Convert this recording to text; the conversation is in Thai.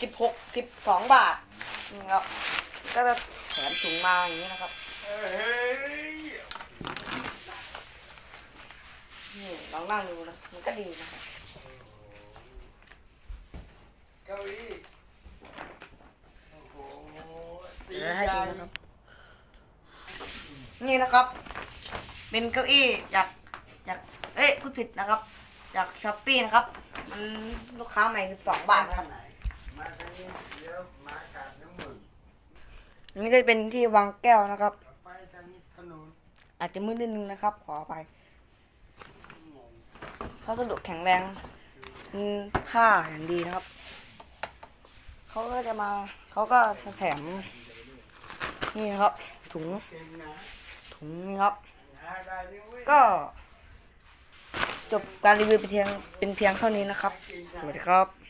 สิบหกสิบสองบาทนี่ครับ ก็จะแถมถุงมาอย่างนี้นะครับเฮ้ยนี่ลองนั่งดูนะ มันก็ดีนะครับเก้าอี้โอ้โหตีเดี๋ยวให้ใหดูญ่นะครับ นี่นะครับ เป็นเก้าอี้จากจากเอ้ยพูดผิดนะครับ จากช้อปปี้นะครับ มันลูกค้าใหม่สิบสองบาทนะครับไหนมาทางนี้เดี๋ยวมากัดน้ำมึงอันนี้ก็จะเป็นที่วางแก้วนะครับไปทางนี้ถนนอาจจะมืดนิดนึงนะครับ ขออภัยเขาสะดวกแข็งแรงมีผ้าอย่างดีนะครับ เขาก็จะมาเขาก็แถม นี่นะครับ ถุงเก่งนะถุงนี่ครับหาได้นี่เว้ยก็ จบการรีวิวเป็นเพียงเป็นเพียงเท่านี้นะครับ สวัสดีครับ